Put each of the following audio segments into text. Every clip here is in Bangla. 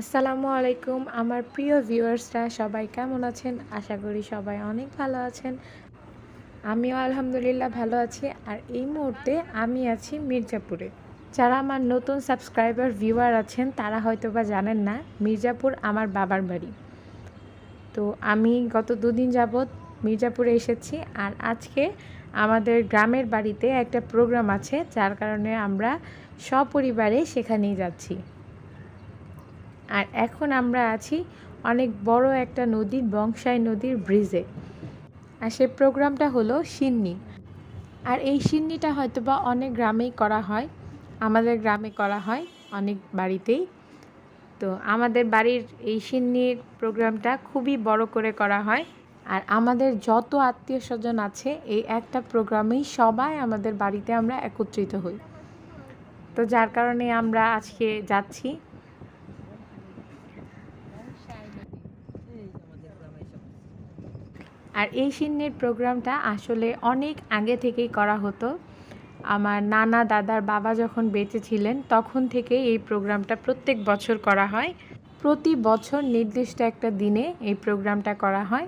আসসালামু আলাইকুম। আমার প্রিয় ভিউয়ার্সরা, সবাই কেমন আছেন? আশা করি সবাই অনেক ভালো আছেন। আমিও আলহামদুলিল্লাহ ভালো আছি। আর এই মুহূর্তে আমি আছি মির্জাপুরে। যারা আমার নতুন সাবস্ক্রাইবার, ভিউয়ার আছেন, তারা হয়তো বা জানেন না, মির্জাপুর আমার বাবার বাড়ি। তো আমি গত দুদিন যাবৎ মির্জাপুরে এসেছি। আর আজকে আমাদের গ্রামের বাড়িতে একটা প্রোগ্রাম আছে, যার কারণে আমরা সপরিবারে সেখানেই যাচ্ছি। আর এখন আমরা আছি অনেক বড় একটা নদী, বংশাই নদীর ব্রিজে আর সে প্রোগ্রামটা হলো সিন্নি। আর এই সিন্নিটা হয়তো বা অনেক গ্রামেই করা হয়। আমাদের গ্রামে করা হয় অনেক বাড়িতেই। তো আমাদের বাড়ির এই সিন্নির প্রোগ্রামটা খুবই বড় করে করা হয়। আর আমাদের যত আত্মীয় স্বজন আছে, এই একটা প্রোগ্রামেই সবাই আমাদের বাড়িতে আমরা একত্রিত হই। তো যার কারণে আমরা আজকে যাচ্ছি। আর এই সিন্নির প্রোগ্রামটা আসলে অনেক আগে থেকেই করা হতো। আমার নানা দাদার বাবা যখন বেঁচে ছিলেন, তখন থেকে এই প্রোগ্রামটা প্রত্যেক বছর করা হয়। প্রতি বছর নির্দিষ্ট একটা দিনে এই প্রোগ্রামটা করা হয়।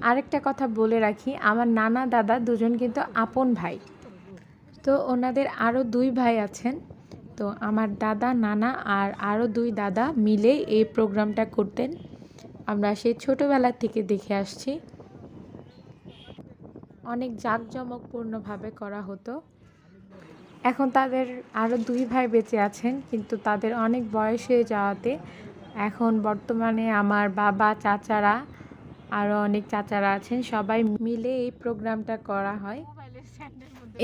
আরেকটা কথা বলে রাখি, আমার নানা দাদা দুজন কিন্তু আপন ভাই। তো ওনাদের আরও দুই ভাই আছেন। তো আমার দাদা, নানা আর আরও দুই দাদা মিলে এই প্রোগ্রামটা করতেন। আমরা সেই ছোটোবেলা থেকে দেখে আসছি। অনেক জাঁকজমকপূর্ণভাবে করা হতো। এখন তাদের আরও দুই ভাই বেঁচে আছেন, কিন্তু তাদের অনেক বয়স হয়ে যাওয়াতে এখন বর্তমানে আমার বাবা, চাচারা আরও অনেক চাচারা আছেন, সবাই মিলে এই প্রোগ্রামটা করা হয়।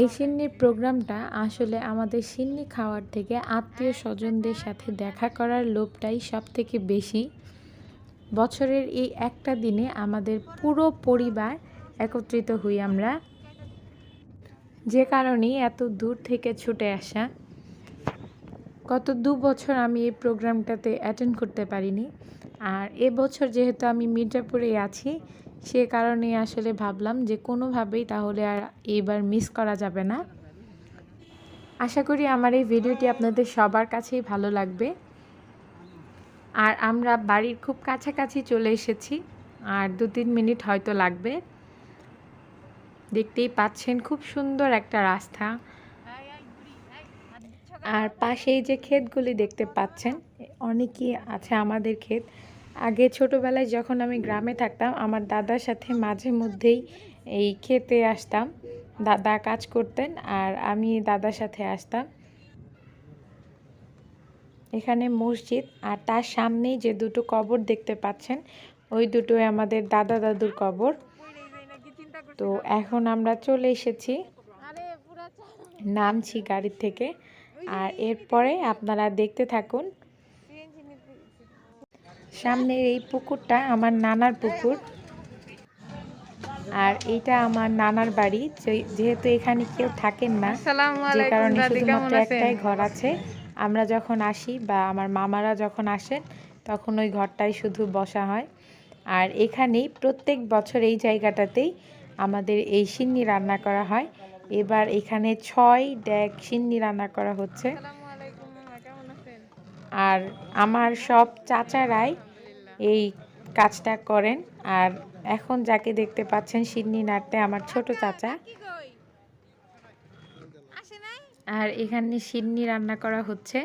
এই সিন্নির প্রোগ্রামটা আসলে আমাদের সিন্নি খাওয়ার থেকে আত্মীয় স্বজনদের সাথে দেখা করার লোভটাই সব থেকে বেশি। বছরের এই একটা দিনে আমাদের পুরো পরিবার একত্রিত হই আমরা। যে কারণেই এত দূর থেকে ছুটে আসা। গত দু বছর আমি এই প্রোগ্রামটাতে অ্যাটেন্ড করতে পারিনি। আর এবছর যেহেতু আমি মির্জাপুরে আছি, সে কারণে আসলে ভাবলাম যে কোনোভাবেই তাহলে আর এইবার মিস করা যাবে না। আশা করি আমার এই ভিডিওটি আপনাদের সবার কাছেই ভালো লাগবে। আর আমরা বাড়ির খুব কাছাকাছি চলে এসেছি, আর দু তিন মিনিট হয়তো লাগবে। দেখতেই পাচ্ছেন খুব সুন্দর একটা রাস্তা। আর পাশেই যে ক্ষেতগুলি দেখতে পাচ্ছেন, অনেকই আছে আমাদের ক্ষেত। আগে ছোটোবেলায় যখন আমি গ্রামে থাকতাম, আমার দাদার সাথে মাঝে মধ্যেই এই খেতে আসতাম। দাদা কাজ করতেন আর আমি দাদার সাথে আসতাম। এখানে মসজিদ আর তার সামনেই যে দুটো কবর দেখতে পাচ্ছেন ওই দুটোই আমাদের দাদা দাদুর কবর। তো এখন আমরা চলে এসেছি নামছি গাড়ির থেকে। আর এরপরে আপনারা দেখতে থাকুন। সামনের এই পুকুরটা আমার নানার পুকুর। আর এইটা আমার নানার বাড়ি যেহেতু এখানে কেউ থাকেন না যে কারণে শুধুমাত্র একটাই ঘর আছে। আমরা যখন আসি বা আমার মামারা যখন আসেন তখন ওই ঘরটাই শুধু বসা হয়। আর এখানেই প্রত্যেক বছর এই জায়গাটাতেই আমাদের এই সিন্নি রান্না করা হয়। এবার এখানে ছয় ড্যাগ সিন্নি রান্না করা হচ্ছে। আর আমার সব চাচারাই এই কাজটা করেন। আর এখন যাকে দেখতে পাচ্ছেন সিন্নি নাড়তে আমার ছোট চাচা। আর এখানে সিন্নি রান্না করা হচ্ছে।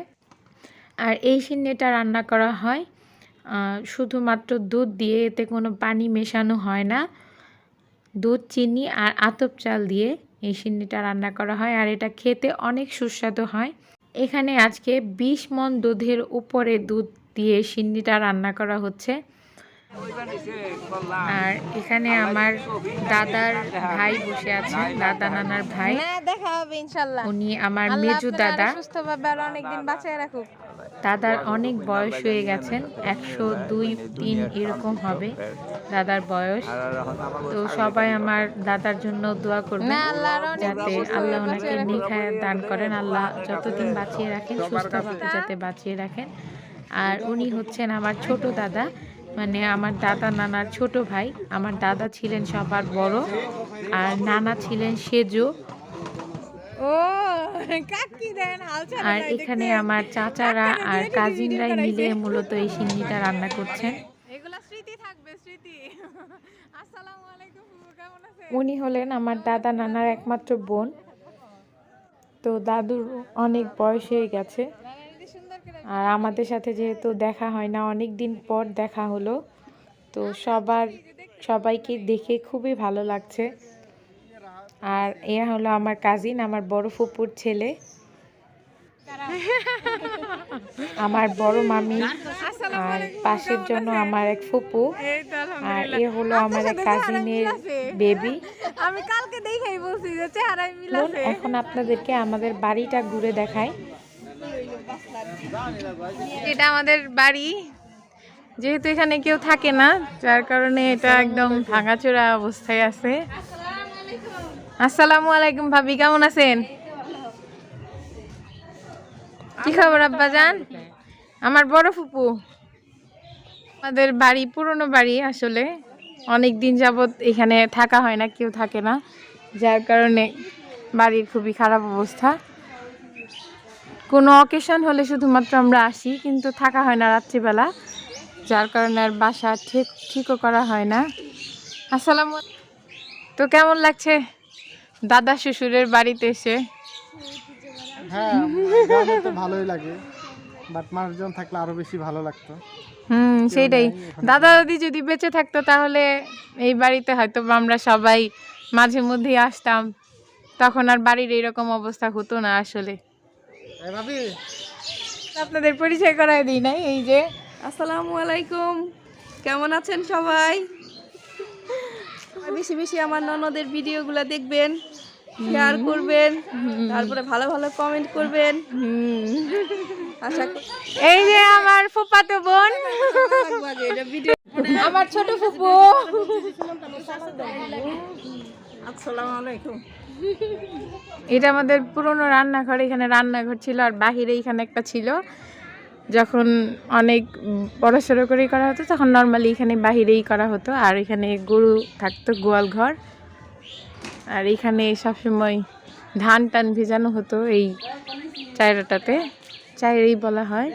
আর এই সিন্নিটা রান্না করা হয় শুধুমাত্র দুধ দিয়ে, এতে কোনো পানি মেশানো হয় না। দুধ, চিনি আর আতপ চাল দিয়ে এই সিন্নিটা রান্না করা হয়, আর এটা খেতে অনেক সুস্বাদু হয়। এখানে আজকে বিশ মন দুধের উপরে দুধ দিয়ে সিন্নিটা রান্না করা হচ্ছে। আর এখানে আমার দাদার ভাই বসে আছেন দাদা নানার ভাই। দেখা হবে ইনশাল্লাহ। উনি আমার মেজু দাদা। সুস্থভাবে আর অনেকদিন বাঁচিয়ে রাখুক। দাদার অনেক বয়স হয়ে গেছেন একশো দুই তিন এরকম হবে দাদার বয়স। তো সবাই আমার দাদার জন্য দোয়া করবেন যাতে আল্লাহ ওনাকে নিখায় দান করেন আল্লাহ যতদিন বাঁচিয়ে রাখেন সুস্থভাবে যাতে বাঁচিয়ে রাখেন। আর উনি হচ্ছেন আমার ছোট দাদা মানে আমার দাদা নানার ছোট ভাই। আমার দাদা ছিলেন সবার বড় আর নানা ছিলেন সেজো। আর এখানে আমার চাচারা আর কাজিনরাই মিলে মূলত এই সিন্নিটা রান্না করছেন। উনি হলেন আমার দাদা নানার একমাত্র বোন। তো দাদুর অনেক বয়স হয়ে গেছে। আর আমাদের সাথে যেহেতু দেখা হয় না অনেক দিন পর দেখা হলো। তো সবার সবাইকে দেখে খুবই ভালো লাগছে। আর এ হলো আমার কাজিন আমার বড় ফুপুর ছেলে। আমার বড় মামি আর পাশের জন্য আমার এক ফুপু। আর এ হলো আমার এক কাজিনের বেবি আমি কালকে দেখাই বলছি যে চেহারায় মিল আছে। এখন আপনাদেরকে আমাদের বাড়িটা ঘুরে দেখাই। এটা আমাদের বাড়ি। যেহেতু এখানে কেউ থাকে না, যার কারণে এটা একদম ভাঙাচোরা অবস্থায় আছে। আসসালামু আলাইকুম ভাবি, কেমন আছেন? কি খবর আব্বা যান আমার বড় ফুপু। আমাদের বাড়ি, পুরনো বাড়ি আসলে। অনেক দিন যাবত এখানে থাকা হয় না, কেউ থাকে না। যার কারণে বাড়ির খুবই খারাপ অবস্থা। কোনো অকেশন হলে শুধুমাত্র আমরা আসি কিন্তু থাকা হয় না রাত্রিবেলা যার কারণে আর বাসা ঠিক ঠিকও করা হয় না। আসসালাম তো কেমন লাগছে? দাদা শ্বশুরের বাড়িতে এসে? হ্যাঁ ভালোই লাগে বাট মানুষজন থাকলে আরও বেশি ভালো লাগতো। হুম সেইটাই। দাদা দাদি যদি বেঁচে থাকতো তাহলে এই বাড়িতে হয়তো আমরা সবাই মাঝে মধ্যেই আসতাম তখন আর বাড়ির এরকম অবস্থা হতো না আসলে। আপনাদের পরিচয় করাই দিই নাই এই যে। আসসালামু আলাইকুম। কেমন আছেন সবাই? বেশি বেশি আমার ননদের ভিডিওগুলো দেখবেন শেয়ার করবেন তারপরে ভালো ভালো কমেন্ট করবেন। আশা এই যে আমার ফুপাতো বোন। আমার ছোট ফুপু আসসালামু আলাইকুম। এটা আমাদের পুরনো রান্নাঘর, এখানে রান্নাঘর ছিল আর বাহিরে এখানে একটা ছিল। যখন অনেক বড় সড়ো করেই করা হতো, তখন নর্মালি এখানে বাহিরেই করা হতো। আর এখানে গরু থাকতো, গোয়াল ঘর। আর এখানে সবসময় ধান টান ভেজানো হতো এই চায়রাটাতে। চায়রাই বলা হয়।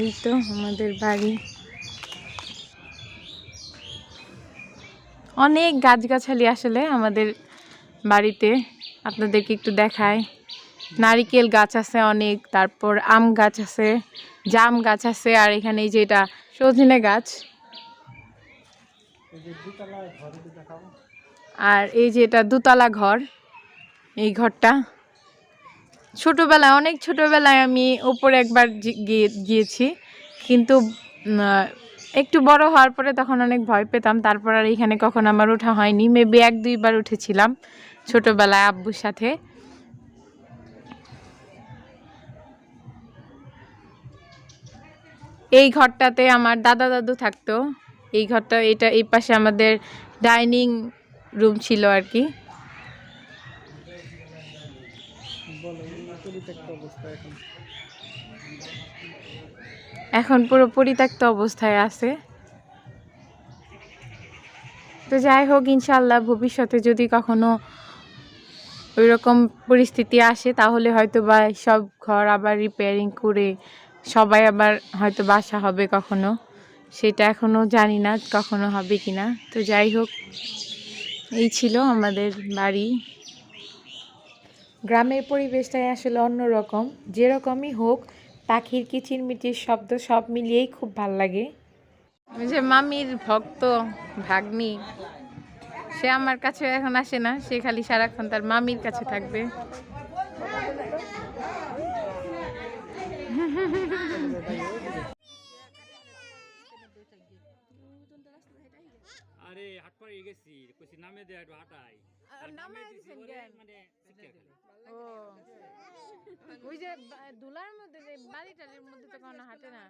এই তো আমাদের বাড়ি। অনেক গাছগাছালি আসলে আমাদের বাড়িতে। আপনাদেরকে একটু দেখায় নারিকেল গাছ আছে অনেক, তারপর আম গাছ আছে, জাম গাছ আছে, আর এখানে এই যে এটা সজনে গাছ। আর এই যে এটা দুতলা ঘর, এই ঘরটা। ছোটোবেলায়, অনেক ছোটোবেলায় আমি ওপরে একবার গিয়ে- গিয়েছি। কিন্তু একটু বড় হওয়ার পরে তখন অনেক ভয় পেতাম। তারপর আর এখানে কখন আমার ওঠা হয়নি। মেবি এক, দুইবার উঠেছিলাম ছোটোবেলায় আব্বুর সাথে। এই ঘরটাতে আমার দাদা, দাদু থাকতো। এই ঘরটা, এটা এই পাশে আমাদের ডাইনিং রুম ছিল আর কি। এখন। পুরো পরিত্যক্ত অবস্থায় আছে। তো যাই হোক ইনশাল্লাহ ভবিষ্যতে যদি কখনো ওই রকম পরিস্থিতি আসে, তাহলে হয়তো বা সব ঘর আবার রিপেয়ারিং করে সবাই আবার হয়তো বাসা হবে কখনো। সেটা এখনও জানি না কখনো হবে কি না তো যাই হোক, এই ছিল আমাদের বাড়ি। গ্রামের পরিবেশটাই আসলে অন্যরকম। যেরকমই হোক পাখির কিচিরমিচির শব্দ সব মিলিয়েই খুব ভালো লাগে। যে মামির ভক্ত ভাগ্নি সে আমার কাছে এখন আসে না সে খালি সারাক্ষণ তার মামির কাছে থাকবে। আরে হাট করে গেছি কইছি নামে দে একটু হাঁটাই। নামে দিছি মানে ও। ওই যে দুলার মধ্যে যে বাড়ি মধ্যে তো কোনো হাঁটে না।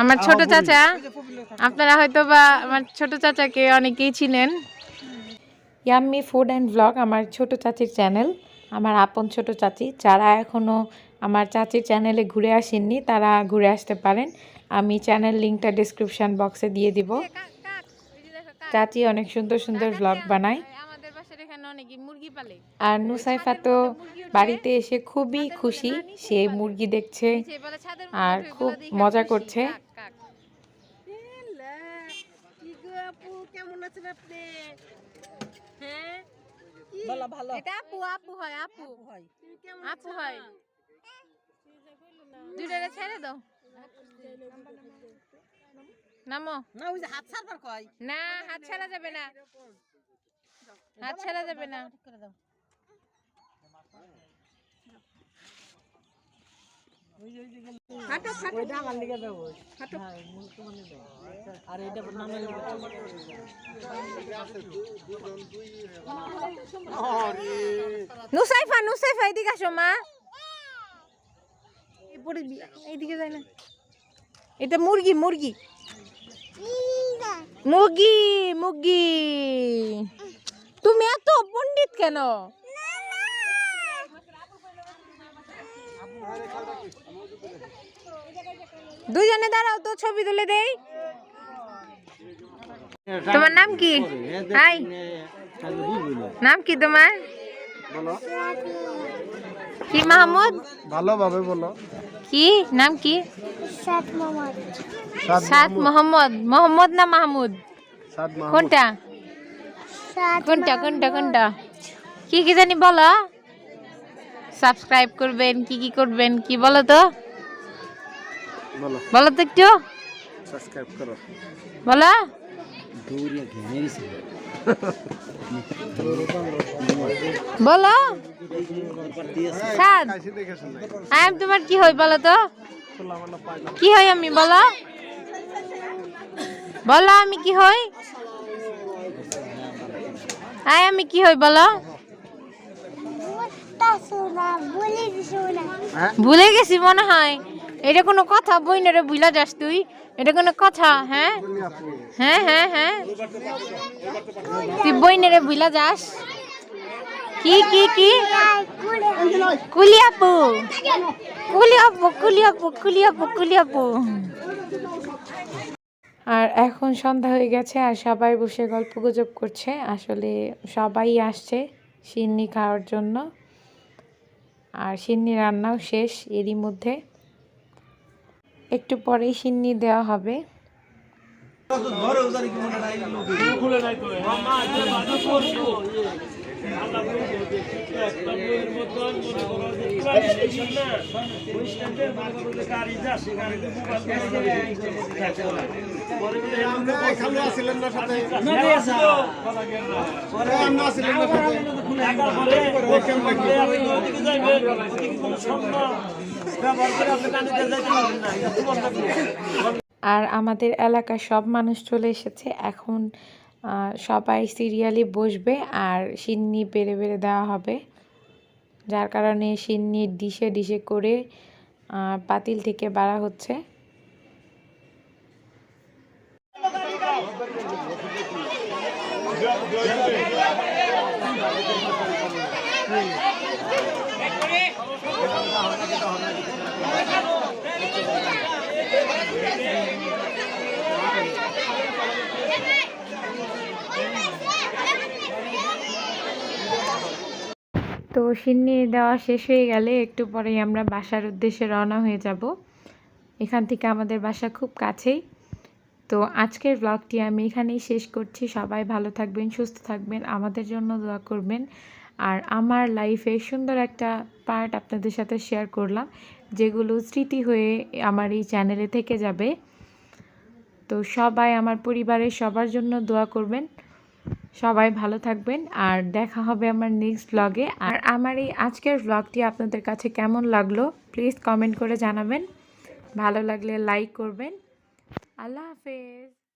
আমার ছোট চাচা, আপনারা হয়তো বা আমার ছোট চাচাকে অনেকেই চিনেন। ইয়াম্মি ফুড অ্যান্ড ব্লগ আমার ছোট চাচির চ্যানেল আমার আপন ছোট চাচি। যারা এখনও আমার চাচির চ্যানেলে ঘুরে আসেননি তারা ঘুরে আসতে পারেন। আমি চ্যানেল লিঙ্কটা ডিসক্রিপশান বক্সে দিয়ে দিব। চাচি অনেক সুন্দর সুন্দর ব্লগ বানায়। আর নুসাইফা তো বাড়িতে এসে খুবই খুশি। সে মুরগি দেখছে আর খুব মজা করছে। এটা আপু আপু হয় আপু। আপু হয়। দুইটারে ছেড়ে দাও। নামো। না হাত ছাড়া যাবে না। হাত ছাড়া যাবে না। নুসাইফা নুসাইফা এদিকে আসো মা এই এইদিকে যাই না এটা মুরগি মুরগি মুরগি মুরগি তুমি এত পণ্ডিত কেন দুজনে দাঁড়াও তো ছবি তুলে দেই। তোমার নাম কি? হাই। নাম কি তোমার? কি মাহমুদ? ভালোভাবে বলো। কি? নাম কি? সাদ সাদ মোহাম্মদ। মোহাম্মদ না মাহমুদ? মাহমুদ। কোনটা? কোনটা কোনটা কোনটা? কি কি জানি বলো। সাবস্ক্রাইব করবেন কি কি করবেন কি বলো তো? বলো। বলো তো একটু। সাবস্ক্রাইব করো। বলো। বলো। সাদ আই তোমার কি হয় বলো তো? কি হয় আমি বলো? বলো আমি কি হই? আই আমি কি হই বলো? হ্যাঁ? ভুলে গেছি মনে হয়। এটা কোনো কথা, বইনারে ভুলা যাস তুই। এটা কোনো কথা হ্যাঁ? হ্যাঁ হ্যাঁ হ্যাঁ। তুই বইনারে ভুলা যাস। কি কি কি? কুলি আপু কুলি আপু কুলি আপু কুলি আপু কুলি আপু আর এখন সন্ধ্যা হয়ে গেছে, আর সবাই বসে গল্প গুজব করছে। আসলে সবাই আসছে সিন্নি খাওয়ার জন্য। আর সিন্নি রান্নাও শেষ, এরই মধ্যে। একটু পরেই সিন্নি দেওয়া হবে না আর আমাদের এলাকার সব মানুষ চলে এসেছে। এখন সবাই সিরিয়ালি বসবে আর সিন্নি বেড়ে বেড়ে দেওয়া হবে। যার কারণে সিন্নি ডিশে ডিশে করে পাতিল থেকে বাড়া হচ্ছে। তো সিন্নি দেওয়া শেষ হয়ে গেলে একটু পরেই আমরা বাসার উদ্দেশ্যে রওনা হয়ে যাব। এখান থেকে আমাদের বাসা খুব কাছেই। তো আজকের ব্লগটি আমি এখানেই শেষ করছি। সবাই ভালো থাকবেন, সুস্থ থাকবেন। আমাদের জন্য দোয়া করবেন। আর আমার লাইফের সুন্দর একটা পার্ট আপনাদের সাথে শেয়ার করলাম, যেগুলো স্মৃতি হয়ে আমার এই চ্যানেলে থেকে যাবে। তো সবাই আমার পরিবারের সবার জন্য দোয়া করবেন। সবাই ভালো থাকবেন আর দেখা হবে আমার নেক্সট ব্লগে আর আমার এই আজকের ব্লগটি আপনাদের কাছে কেমন লাগল প্লিজ কমেন্ট করে জানাবেন। ভালো লাগলে লাইক করবেন। আল্লাহ হাফেজ।